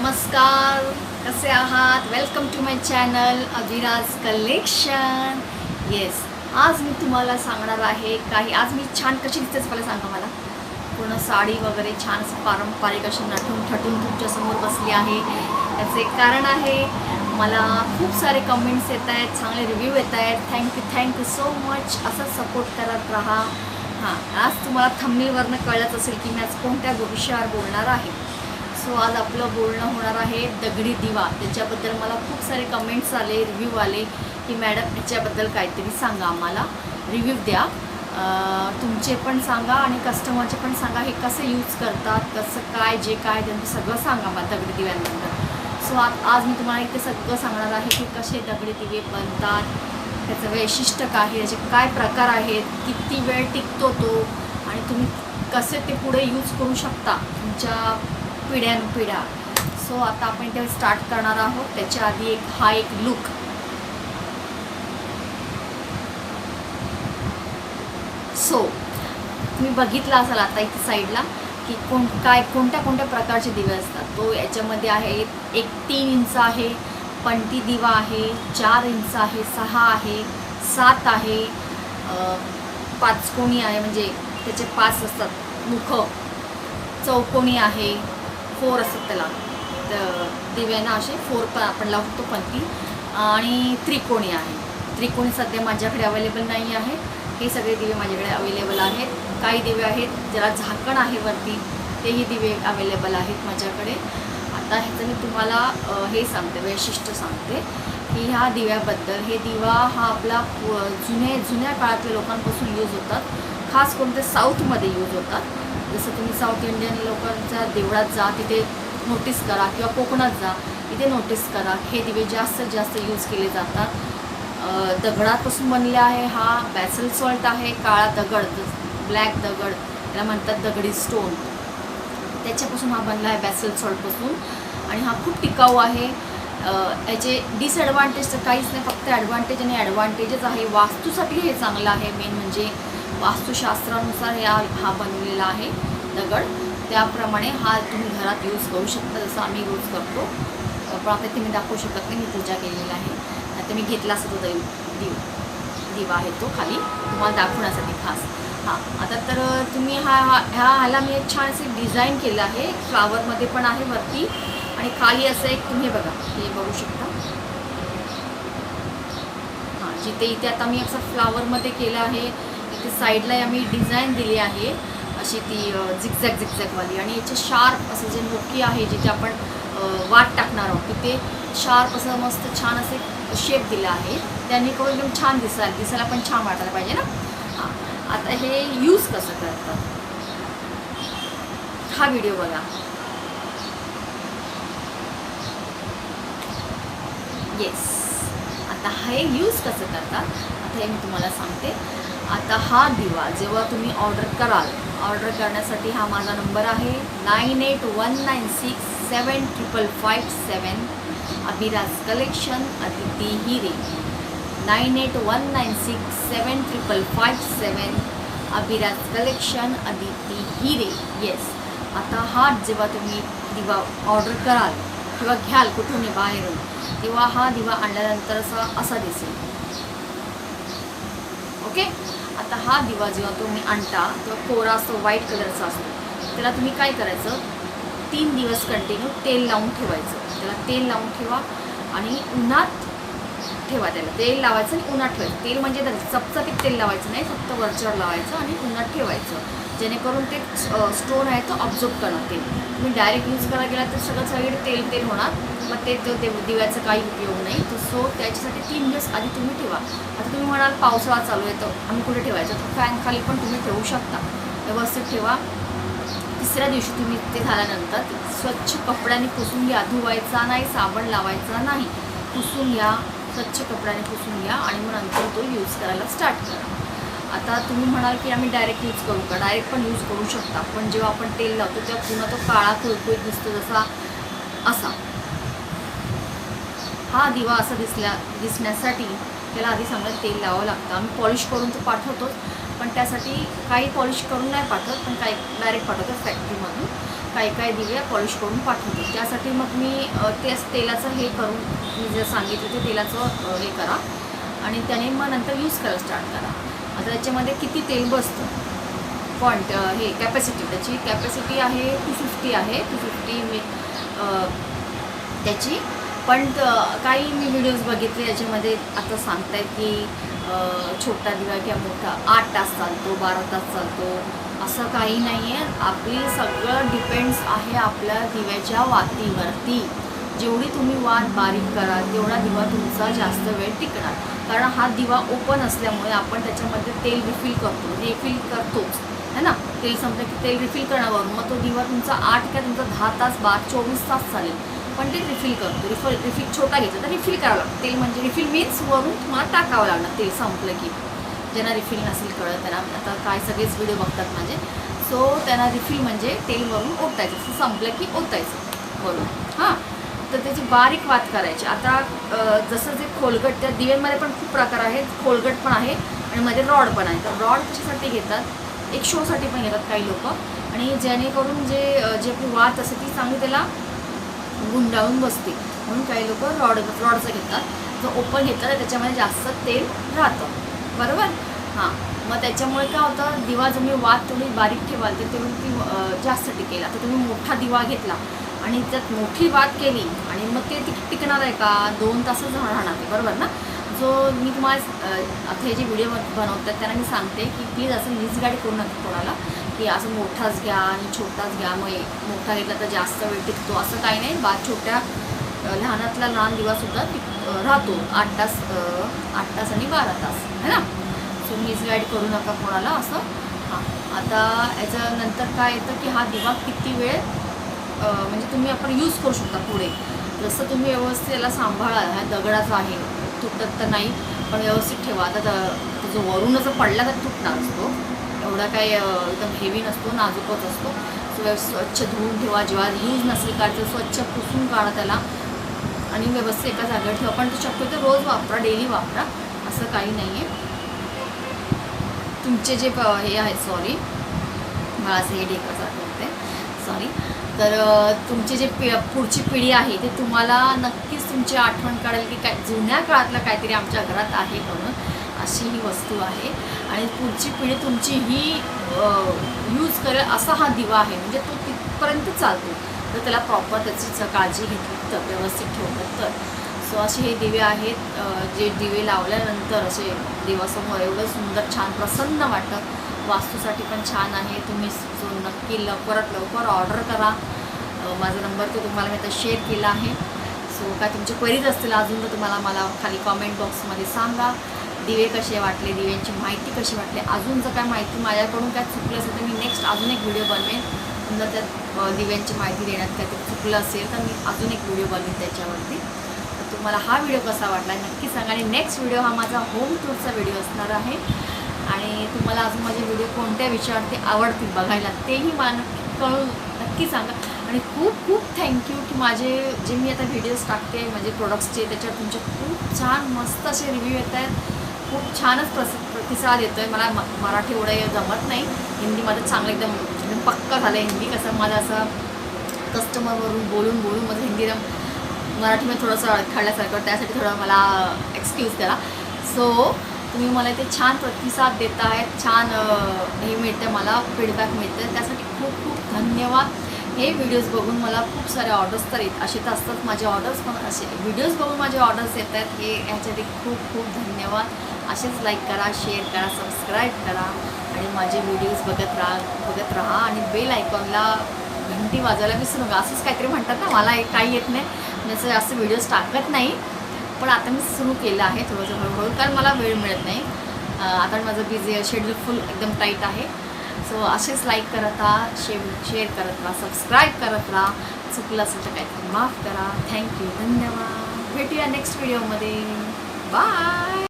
नमस्कार कसे आहात? Welcome to my channel Abhiraj collection yes आज मी तुम्हाला सांगणार आहे काही आज मी छान कशी दिसतेच मला सांगा मला. पूर्ण साडी वगैरे छान पारंपरिक अशी नटून ठटून तुमच्यासमोर बसली आहे. त्याचे कारण आहे मला खूप सारे कमेंट्स येत आहेत चांगले रिव्ह्यू येत आहेत. Thank you thank you so much असं सपोर्ट करत राहा. हां आज तुम्हाला थंबनेलवरनं कळलंच असेल की मी आज कोणत्या विषयावर बोलणार आहे. सो आज आपलं बोलणं होणार आहे दगडी दिवा. त्याच्याबद्दल मला खूप सारे कमेंट्स आले रिव्ह्यू आले की मॅडम याच्याबद्दल काहीतरी सांगा आम्हाला. रिव्ह्यू द्या. तुमचे पण सांगा आणि कस्टमरचे पण सांगा. हे कसं यूज करतात कसं काय जे काय त्यांचं सगळं सांगा मला दगडी दिव्यांबद्दल. सो आज आज मी तुम्हाला इथे सगळं सांगणार आहे की कसे दगडी दिवे बनतात त्याचं वैशिष्ट्य काय आहे त्याचे काय प्रकार आहेत किती वेळ टिकतो तो आणि तुम्ही कसे ते पुढे यूज करू शकता. तुमच्या पिढ्यानपिढ्या सो आता आपण ते स्टार्ट करणार आहोत. त्याच्या आधी एक हा एक लुक सो तुम्ही बघितला असाल आता इथे साईडला की कोण काय कोणत्या कोणत्या प्रकारचे दिवे असतात. तो याच्यामध्ये आहे एक तीन इंच आहे पंटी दिवा आहे चार इंच आहे सहा आहे सात आहे पाचकोणी आहे म्हणजे त्याचे पाच असतात. मुख चौकोणी आहे फोर असतात त्याला. तर दिव्यांना असे फोर पण आपण लावतो पंक्ती. आणि त्रिकोणी आहे. त्रिकोणी सध्या माझ्याकडे अवेलेबल नाही आहे. हे सगळे दिवे माझ्याकडे अवेलेबल आहेत. काही दिवे आहेत ज्याला झाकण आहे वरती तेही दिवे अवेलेबल आहेत माझ्याकडे. आता ह्याचं मी तुम्हाला हे सांगते वैशिष्ट्य सांगते की ह्या दिव्याबद्दल. हे दिवा हा आपला जुने जुन्या काळातल्या लोकांपासून यूज होतात. खास करून ते साऊथमध्ये यूज होतात. जसं तुम्ही साऊथ इंडियन लोकांच्या देवळात जा तिथे नोटीस करा किंवा कोकणात जा तिथे नोटीस करा. हे दिवे जास्तीत जास्त यूज केले जातात. दगडापासून बनले आहे हा बॅसल सॉल्ट आहे काळा दगड ब्लॅक दगड त्याला म्हणतात दगडी स्टोन त्याच्यापासून हा बनला आहे बॅसल सॉल्टपासून आणि हा खूप टिकाऊ आहे. याचे डिसॲडव्हान्टेज तर काहीच नाही फक्त ॲडव्हान्टेज आणि ॲडव्हान्टेजच आहे. वास्तूसाठी हे चांगलं आहे. मेन म्हणजे वास्तुशास्त्रानुसार या हा बनवलेला आहे दगड. त्याप्रमाणे हा तुम्ही घरात यूज करू शकता जसं आम्ही यूज करतो. पण आता ते मी दाखवू शकत नाही मी पूजा केलेली आहे. आता मी घेतला असतो तो दैव दिव दिवा आहे तो खाली. तुम्हाला दाखवण्यासाठी खास. हां आता तर तुम्ही हा हा ह्या ह्याला मी एक छान असे डिझाईन केलं आहे. फ्लावरमध्ये पण आहे वरती. आणि खाली असं एक तुम्ही हे बघा हे बघू शकता. हां जिथे इथे आता मी असं फ्लावरमध्ये केलं आहे. ती साईडला आम्ही डिझाईन दिली आहे. अशी ती झिकझॅक झिकझॅकवाली आणि याचे शार्प असं जे नोकी आहे जिथे आपण वाट टाकणार आहोत तिथे शार्प असं मस्त छान असे शेप दिला आहे. त्यांनी करून एकदम छान दिसायला दिसायला पण छान वाटायला पाहिजे ना? हां. आता हे यूज कसं करतात? हा व्हिडिओ बघा. येस आता हे यूज कसं करतात? आता मी तुम्हाला सांगते. आता हा दिवा जेव्हा तुम्ही ऑर्डर कराल ऑर्डर करण्यासाठी हा माझा नंबर आहे nine eight one nine six seven triple five seven. Abhiraj collection Aditi Hire. Nine eight one nine six seven triple five seven. Abhiraj collection Aditi Hire. Yes आता हा जेव्हा तुम्ही दिवा ऑर्डर कराल किंवा घ्याल कुठून बाहेरून तेव्हा हा दिवा आणल्यानंतर असा असा दिसेल. ओके? आता हा दिवा जेव्हा तुम्ही आणता तेव्हा कोरा असतो व्हाईट कलरचा असतो. त्याला तुम्ही काय करायचं? तीन दिवस कंटिन्यू तेल लावून ठेवायचं. त्याला तेल लावून ठेवा आणि उन्हात ठेवा त्याला. तेल लावायचं आणि उन्हात ठेवायचं. तेल म्हणजे त्याचं चपचपीत तेल लावायचं नाही फक्त वरच्यावर लावायचं आणि उन्हात ठेवायचं. जेणेकरून ते स्टोन आहे तो ऑब्झर्व करणार तेल तुम्ही डायरेक्ट यूज करायला गेला तर सगळं सगळीकडे तेल तेल होणार. मग ते ते ते दिव्याचा काही उपयोग नाही. तर सो त्याच्यासाठी तीन दिवस आधी तुम्ही ठेवा. आता तुम्ही म्हणाल पावसाळा चालू आहे तर आम्ही कुठे ठेवायचं? तर फॅन खाली पण तुम्ही ठेवू शकता. व्यवस्थित ठेवा. तिसऱ्या दिवशी तुम्ही ते झाल्यानंतर स्वच्छ कपड्याने पुसून घ्या. धुवायचा नाही साबण लावायचा नाही. पुसून घ्या स्वच्छ कपड्याने पुसून घ्या आणि मग नंतर तो यूज करायला स्टार्ट करा. आता तुम्ही म्हणाल की आम्ही डायरेक्ट यूज करू का? डायरेक्ट पण यूज करू शकता. पण जेव्हा आपण तेल लावतो तेव्हा पुन्हा तो काळा कुळकुळीत दिसतो जसा असा. हा दिवा असा दिसल्या दिसण्यासाठी त्याला आधी चांगलं तेल लावावं लागतं. आम्ही पॉलिश करून तो पाठवतोच. पण त्यासाठी काही पॉलिश करून नाही पाठवत पण काही डायरेक्ट पाठवतो फॅक्टरीमधून काही काही दिवे पॉलिश करून पाठवतो. त्यासाठी मग मी तेच तेलाचं हे करून मी जे सांगितलं ते तेलाचं हे करा. आणि त्याने मग नंतर यूज करायला स्टार्ट करा. आता त्याच्यामध्ये किती तेल बसतं? फॉन्ट हे कॅपॅसिटी त्याची कॅपॅसिटी आहे टू फिफ्टी आहे. टू फिफ्टी मी त्याची. पण काही मी व्हिडिओज बघितले याच्यामध्ये आता सांगतायत की छोटा दिवा किंवा मोठा आठ तास चालतो बारा तास चालतो. असं काही नाही आहे आपली सगळं डिपेंड्स आहे आपल्या दिव्याच्या वातीवरती. जेवढी तुम्ही वात बारीक कराल तेवढा दिवा तुमचा जास्त वेळ टिकणार. कारण हा दिवा ओपन असल्यामुळे आपण त्याच्यामध्ये तेल रिफिल करतो. रिफिल करतोच. है ना? तेल समजा की तेल रिफिल करण्यावर मग तो दिवा तुमचा आठ किंवा तुमचा दहा तास बारा चोवीस तास चालेल. पण ते रिफिल करतो. रिफिल रिफिल छोटा घेतला तर रिफिल करावं लागतं. तेल म्हणजे रिफिल मीन्स वरून तुम्हाला टाकावं लागणार. तेल संपलं की. ज्यांना रिफिल नसेल कळत त्यांना. आता काय सगळेच व्हिडिओ बघतात माझे. सो त्यांना रिफिल म्हणजे तेल वरून ओतायचं. असं संपलं की ओतायचं. बरोबर हां? तर त्याची बारीक वात करायची. आता जसं जे खोलगट त्या दिव्यांमध्ये पण खूप प्रकार आहेत. खोलगट पण आहे आणि मध्ये रॉड पण आहे. तर रॉड कशासाठी घेतात? एक शोसाठी पण घेतात काही लोक. आणि जेणेकरून जे जे आपली वात असते ती चांगली त्याला गुंडाळून बसते. म्हणून काही लोक रॉड रॉडचं घेतात. जो ओपन घेतात त्याच्यामध्ये जास्त तेल राहतं. बरोबर? हां. मग त्याच्यामुळे काय होतं? दिवा तुम्ही वात थोडी बारीक ठेवाल तर तेवढी ती जास्त टिकेल. आता तुम्ही मोठा दिवा घेतला आणि त्यात मोठी वाद केली आणि मग ते टिकणार आहे का? दोन तासच राहणार ते बरोबर ना? जो मी तुम्हाला आता हे जे व्हिडिओ बनवतात त्यांना मी सांगते की प्लीज असं मिसगाईड करू नका कोणाला की असं मोठाच घ्या आणि छोटाच घ्या. मग मोठा घेतला तर जास्त वेळ टिकतो. असं काही नाही. बाद छोट्या लहानातला लहान दिवासुद्धा टिक राहतो. आठ तास आठ तास आणि बारा तास. है ना? सो मिसगाईड करू नका कोणाला असं. हां. आता याच्यानंतर काय येतं की हा दिवा किती वेळ म्हणजे तुम्ही आपण यूज करू शकता पुढे. जसं तुम्ही व्यवस्थित याला सांभाळा हा दगडाचा आहे तुटत तर नाही पण व्यवस्थित ठेवा. आता द- जो वरून असं पडला तर तुटणार असतो. एवढा काही एकदम हेवी नसतो नाजूकच असतो. स्वच्छ धुवून ठेवा. जेव्हा यूज नसेल काढायचं स्वच्छ पुसून काढा त्याला. आणि व्यवस्थित एका जागेवर ठेवा. पण तो शक्यतो रोज वापरा डेली वापरा. असं काही नाही आहे तुमचे जे हे आहेत सॉरी मला असं हे डेकासारखं होते सॉरी तर तुमची जे पि पुढची पिढी आहे ते तुम्हाला नक्कीच तुमची आठवण काढेल की काय जुन्या काळातलं काहीतरी आमच्या घरात आहे म्हणून अशी ही वस्तू आहे. आणि पुढची पिढी तुमची ही यूज करेल असा हा दिवा आहे. म्हणजे तो तिथपर्यंत चालतो. तर त्याला प्रॉपर त्याची काळजी घेतली तर व्यवस्थित ठेवलं तर. सो असे हे दिवे आहेत जे दिवे लावल्यानंतर असे देवासमोर एवढं सुंदर छान प्रसन्न वाटतं. वास्तूसाठी पण छान आहे. तुम्ही जो नक्की लवकरात लवकर ऑर्डर करा. माझा नंबर तो तुम्हाला मी आता शेअर केला आहे. सो काय तुमचे क्वेरीज असतील अजून तर तुम्हाला मला खाली कॉमेंट बॉक्समध्ये सांगा. दिवे कसे वाटले? दिव्यांची माहिती कशी वाटली? अजून जर काय माहिती माझ्याकडून काय चुकलं असेल तर मी नेक्स्ट अजून एक व्हिडिओ बनवेन. समजा त्यात दिव्यांची माहिती देण्यात काहीतरी चुकलं असेल तर मी अजून एक व्हिडिओ बनवेन त्याच्यावरती. तर तुम्हाला हा व्हिडिओ कसा वाटला नक्की सांगा आणि नेक्स्ट व्हिडिओ हा माझा होम टूरचा व्हिडिओ असणार आहे. आणि तुम्हाला अजून माझे व्हिडिओ कोणत्या विषयावरती आवडतील बघायला तेही मला नक्की कळून नक्की सांगा. आणि खूप खूप थँक्यू की माझे जे मी आता व्हिडिओज टाकते माझे प्रोडक्ट्सचे त्याच्यावर तुमचे खूप छान मस्त असे रिव्ह्यू येत आहेत. खूप छानच प्रस प्रतिसाद येतो आहे मला म मराठी एवढं जमत नाही. हिंदी माझं चांगलं एकदम एकदम पक्क झालं आहे हिंदी. कसं माझं असं कस्टमरवरून बोलून बोलून माझं हिंदी मराठीमध्ये थोडंसं अडखळल्यासारखं त्यासाठी थोडं मला एक्सक्यूज करा. सो तुम्ही मला इथे छान प्रतिसाद देत आहेत छान हे मिळतं मला फीडबॅक मिळतं त्यासाठी खूप खूप धन्यवाद. हे व्हिडिओज बघून मला खूप सारे ऑर्डर्स तर येत असे तर असतात माझे ऑर्डर्स पण असे व्हिडिओज बघून माझे ऑर्डर्स येत आहेत हे ह्यासाठी खूप खूप धन्यवाद. असेच लाईक करा शेअर करा सबस्क्राईब करा आणि माझे व्हिडिओज बघत राहा बघत राहा आणि बेल आयकॉनला घंटी वाजवायला विसरू नका. असंच काहीतरी म्हणतात ना मला काही येत नाही. जसं जास्त व्हिडिओज टाकत नाही. पण आता मी सुरू केलं आहे थोडंसं हळूहळू कारण मला वेळ मिळत नाही. आता माझं बिझी शेड्यूल फुल एकदम टाईट आहे. सो असेच लाईक करत राहा शे शेअर करत राहा सबस्क्राईब करत राहा. चुकलं असेल तर काहीतरी माफ करा. थँक्यू धन्यवाद. भेटूया नेक्स्ट व्हिडिओमध्ये बाय